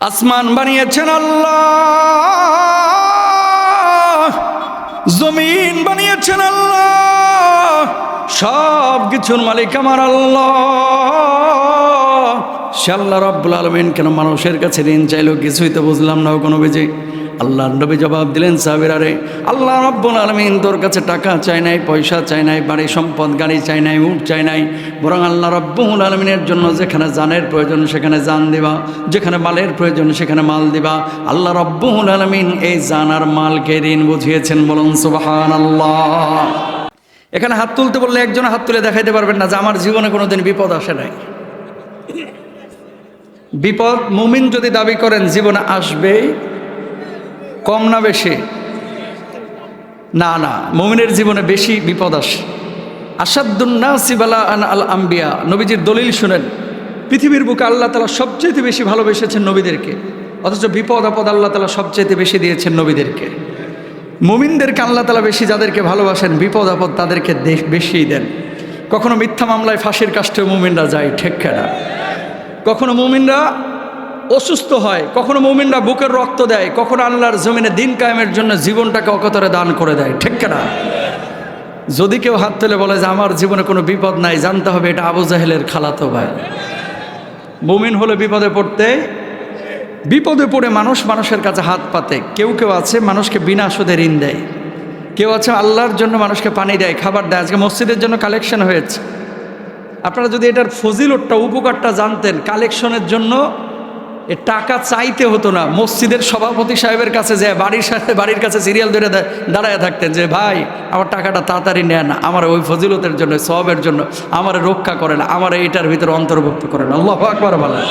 আসমান বানিয়েছেন আল্লাহ। জমিন বানিয়েছেন আল্লাহ। সব কিছুর মালিক আমার আল্লাহ। সে আল্লাহ রব্বুল আলমিন কেন মানুষের কাছে ঋণ চাইলেও কিছুই তো বুঝলাম না কোনো বেজে আল্লাহ নবী জবাব দিলেন সাবিরারে আল্লাহ রব্বুল আলমিন তোর কাছে টাকা চাই নাই, পয়সা চাই নাই, বাড়ি সম্পদ, গাড়ি চাই নাই উঠ চাই নাই, বরং আল্লাহ রব্বুল আলমিনের জন্য যেখানে জানের প্রয়োজন সেখানে জান দিবা, যেখানে মালের প্রয়োজন সেখানে মাল দিবা। আল্লাহ রব্বুল আলমিন এই জান আর মালকে ঋণ বুঝিয়েছেন, বলুন সুবাহান আল্লাহ এখানে হাত তুলতে বললে একজন হাত তুলে দেখাইতে পারবেন না যে আমার জীবনে কোনোদিন বিপদ আসে নাই। বিপদ মুমিন যদি দাবি করেন, জীবনে আসবেই কম না বেশি? না না, মুমিনের জীবনে বেশি বিপদ আসে। আন আল আম্বিয়া, নবীজির দলিল শুনেন, পৃথিবীর বুকে আল্লাহ তালা সবচেয়ে বেশি ভালোবেসেছেন নবীদেরকে, অথচ বিপদ আপদ আল্লাহ তালা সবচেয়ে বেশি দিয়েছেন নবীদেরকে। মুমিনদেরকে আল্লাহ তালা বেশি যাদেরকে ভালোবাসেন, বিপদ আপদ তাদেরকে বেশিই দেন। কখনো মিথ্যা মামলায় ফাঁসির কাষ্ঠে মুমিনরা যায়, ঠিক না। কখনো মুমিনরা অসুস্থ হয়, কখনো মুমিনরা বুকের রক্ত দেয়, কখনো আল্লাহর জমিনে দিন কায়েমের জন্য জীবনটাকে অকতরে দান করে দেয়, ঠিক না? যদি কেউ হাত তুলে বলে যে আমার জীবনে কোনো বিপদ নাই, জানতে হবে এটা আবু জাহেলের খালাতো ভাই। মুমিন হলে বিপদে পড়তে, বিপদে পড়ে মানুষ মানুষের কাছে হাত পাতে। কেউ কেউ আছে মানুষকে বিনা সুদে ঋণ দেয়। কেউ আছে আল্লাহর জন্য মানুষকে পানি দেয়, খাবার দেয়। আজকে মসজিদের জন্য কালেকশন হয়েছে। আপনারা যদি এটার ফজিলতটা, উপকারটা জানতেন কালেকশনের জন্য টাকা চাইতে হতো না। মসজিদের সভাপতি সাহেবের কাছে যে বাড়ির সাথে বাড়ির কাছে সিরিয়াল ধরে দাঁড়ায় থাকতেন যে ভাই আমার টাকাটা তাড়াতাড়ি নেন। আমার ওই ফজিলতের জন্য সবের জন্য আমার রক্ষা করেন। আমার এইটার ভিতরে অন্তর্ভুক্ত করেন। আল্লাহ আকবার বলেন।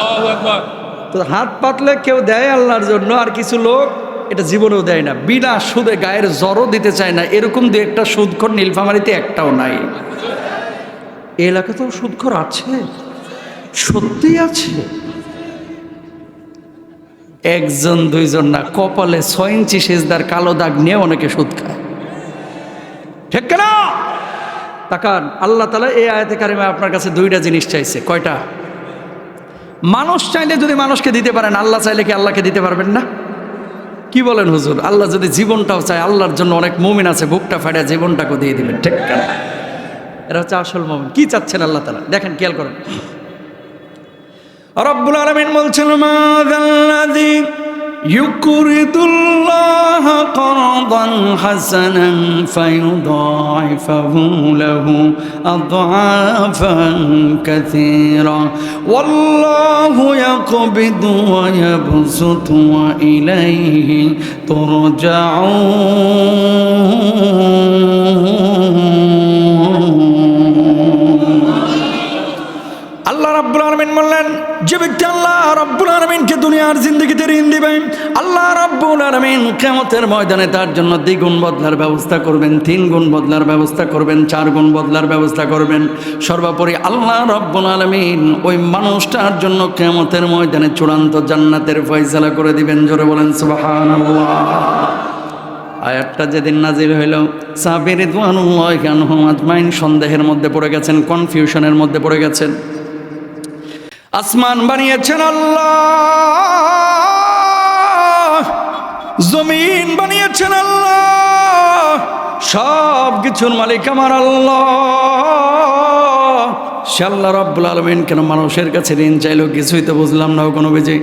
তো হাত পাতলে কেউ দেয় আল্লাহর জন্য আর কিছু লোক এটা জীবনেও দেয় না। বিনা সুদে গায়ের জ্বরও দিতে চায় না। এরকম দু একটা সুদখর নীলফামারিতে একটাও নাই। এলাকাতেও সুদখর আছে? সত্যি আছে? একজন, দুইজন না, কপালে ছয় ইঞ্চি সেজদার কালো দাগ নিয়ে অনেকে সুদ খায়। ঠিক না তাকান, আল্লাহ তালা এই আয়াতে কারিমে আপনার কাছে দুইটা জিনিস চাইছে। কয়টা? মানুষ চাইলে যদি মানুষকে দিতে পারেন, আল্লাহ চাইলে কি আল্লাহকে দিতে পারবেন না? কি বলেন হুজুর? আল্লাহ যদি জীবনটাও চায়, আল্লাহর জন্য অনেক মুমিন আছে, বুকটা ফাটা জীবনটাকে দিয়ে দিবেন। ঠিক কেন? এরা হচ্ছে আসল মুমিন। কি চাচ্ছেন আল্লাহ তালা দেখেন, খেয়াল করেন। রব্বুল আলমিন বলছেন, মাদাল্লাযী ইউকরিদুল্লাহ করদান হাসানান ফায়ুদাইফাহু লাহু আদআফান কাসীরা। ওয়াল্লাহু ইয়াকবিদু ওয়া ইয়াবসুতু ওয়া ইলাইহি তুরজাউন। আলমিন বললেন, যে ব্যক্তি আল্লাহ রাব্বুল আলমিনকে দুনিয়ার জিন্দগিতে ঋণ দিবেন আল্লাহ রব্বুল আলমিন কেমতের ময়দানে তার জন্য দ্বিগুণ বদলার ব্যবস্থা করবেন, তিন গুণ বদলার ব্যবস্থা করবেন, চার গুণ বদলার ব্যবস্থা করবেন। সর্বোপরি আল্লাহ রাব্বুল আলমিন ওই মানুষটার জন্য কেমতের ময়দানে চূড়ান্ত জান্নাতের ফয়সালা করে দিবেন, জোরে বলেন, সুবহানাল্লাহ। আয়াতটা যেদিন নাজির হইল সাবির আনহুম আজমাইন সন্দেহের মধ্যে পড়ে গেছেন, কনফিউশনের মধ্যে পড়ে গেছেন। আসমান বানিয়েছেন আল্লাহ। জমিন বানিয়েছেন আল্লাহ। সব কিছুর মালিক আমার আল্লাহ। সে আল্লাহ রব্বুল আলমিন কেন মানুষের কাছে ঋণ চাইলো কিছুই তো বুঝলাম না কোনো বেজে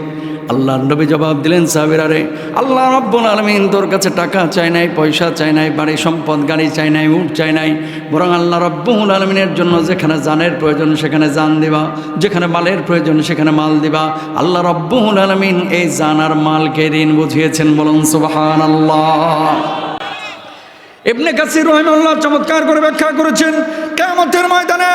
আল্লাহ নবী জবাব দিলেন সাবিরারে আল্লাহ রব্বুল আলমিন তোর কাছে টাকা চাই নাই, পয়সা চাই নাই, বাড়ি সম্পদ, গাড়ি চাই নাই উঠ চাই নাই, বরং আল্লাহ রব্বুল আলমিনের জন্য যেখানে জানের প্রয়োজন সেখানে জান দিবা, যেখানে মালের প্রয়োজন সেখানে মাল দিবা। আল্লাহ রব্বুল আলমিন এই জান আর মালকে ঋণ বুঝিয়েছেন, বলুন সুবাহান আল্লাহ ইবনে কাসির রহিমাল্লাহ চমৎকার করে ব্যাখ্যা করেছেন কেমতের ময়দানে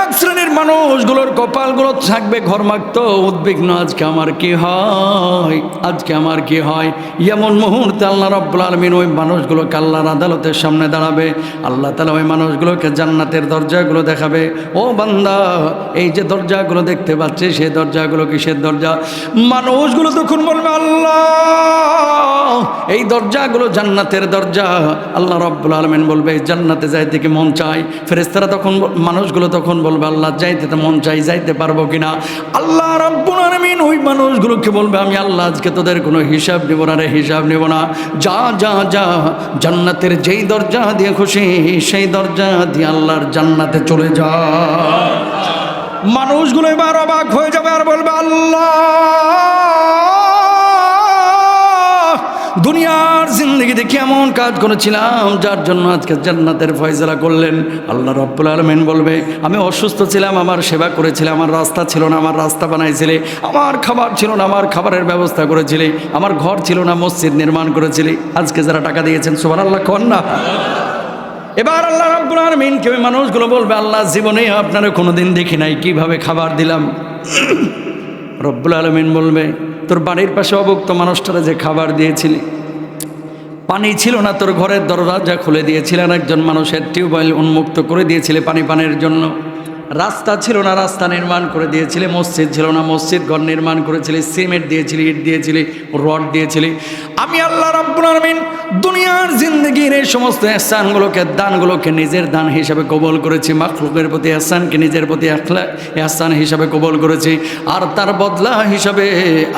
এক শ্রেণির মানুষগুলোর কপালগুলো থাকবে ঘরমাক্ত, উদ্বিগ্ন, আজকে আমার কি হয়? আজকে আমার কি হয়? এমন মুহূর্তে আল্লাহ রব্বুল আলমিন ওই মানুষগুলোকে আল্লাহর আদালতের সামনে দাঁড়াবে, আল্লাহ তালা ওই মানুষগুলোকে জান্নাতের দরজাগুলো দেখাবে। ও বান্দা, এই যে দরজাগুলো দেখতে পাচ্ছে, সেই দরজাগুলো কিসের দরজা? মানুষগুলো তখন বলবে, আল্লাহ, এই দরজাগুলো জান্নাতের দরজা। আল্লাহ রব্বুল আলমিন বলবে জান্নাতে যাইতে কি মন চায়? ফেরেস্তা ফেরেস্তারা তখন মানুষগুলো তখন বলবে, আল্লাহ, যাইতে তো মন চাই, যাইতে পারব কিনা? আল্লাহ রাব্বুল ওই মানুষগুলোকে বলবে, আমি আল্লাহ আজকে তোদের কোনো হিসাব নেব না রে, হিসাব নেব না। যা যা যা, জান্নাতের যেই দরজা দিয়ে খুশি, সেই দরজা দিয়ে আল্লাহর জান্নাতে চলে যা। মানুষগুলো এবার অবাক হয়ে যাবে আর বলবে, আল্লাহ দুনিয়ার জিন্দগিতে কেমন কাজ করেছিলাম, যার জন্য আজকে জান্নাতের ফয়সলা করলেন। আল্লাহ রব্বুল আলমিন বলবে, আমি অসুস্থ ছিলাম, আমার সেবা করেছিলে, আমার রাস্তা ছিল না, আমার রাস্তা বানাইছিলে, আমার খাবার ছিল না, আমার খাবারের ব্যবস্থা করেছিলে, আমার ঘর ছিল না, মসজিদ নির্মাণ করেছিলে। আজকে যারা টাকা দিয়েছেন সুবান আল্লাহ কন না? এবার আল্লাহ রাব্বুল আলামিন কেউ মানুষগুলো বলবে, আল্লাহ, জীবনে আপনারা কোনোদিন দেখি নাই, কীভাবে খাবার দিলাম? রব্বুল আলমিন বলবে, তোর বাড়ির পাশে অবক্ত মানুষটারা যে খাবার দিয়েছিলি, পানি ছিল না, তোর ঘরের দরজা খুলে দিয়েছিলেন একজন মানুষের টিউবওয়েল উন্মুক্ত করে দিয়েছিলে পানি পানের জন্য। রাস্তা ছিল না রাস্তা নির্মাণ করে দিয়েছিলে মসজিদ ছিল না মসজিদ ঘর নির্মাণ করেছিলে সিমেন্ট দিয়েছিলি ইট দিয়েছিলি রড দিয়েছিলি। আমি আল্লাহ রাব্বুল আলামিন দুনিয়ার জিন্দগির এই সমস্ত এহসানগুলোকে দানগুলোকে নিজের দান হিসাবে কবল করেছি মাখলুকের প্রতি এহসানকে নিজের প্রতি এহসান হিসাবে কবল করেছি। আর তার বদলা হিসাবে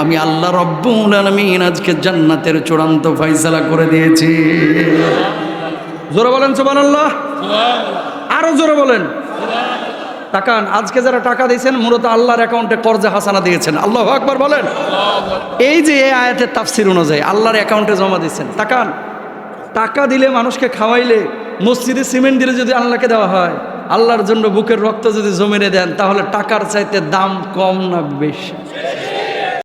আমি আল্লাহ রব্বুল আলামিন আজকে জান্নাতের চূড়ান্ত ফয়সালা করে দিয়েছি। জোরে বলেন সুবহানাল্লাহ। আরও জোরে বলেন। তাকান, আজকে যারা টাকা দিয়েছেন, মূলত আল্লাহর অ্যাকাউন্টে কর্জা হাসানা দিয়েছেন। আল্লাহ আকবর বলেন। এই যে এই আয়াতের তাফসির অনুযায়ী আল্লাহর অ্যাকাউন্টে জমা দিয়েছেন, তাকান। টাকা দিলে মানুষকে খাওয়াইলে মসজিদে সিমেন্ট দিলে যদি আল্লাহকে দেওয়া হয়, আল্লাহর জন্য বুকের রক্ত যদি জমিনে দেন, তাহলে টাকার চাইতে দাম কম না বেশি।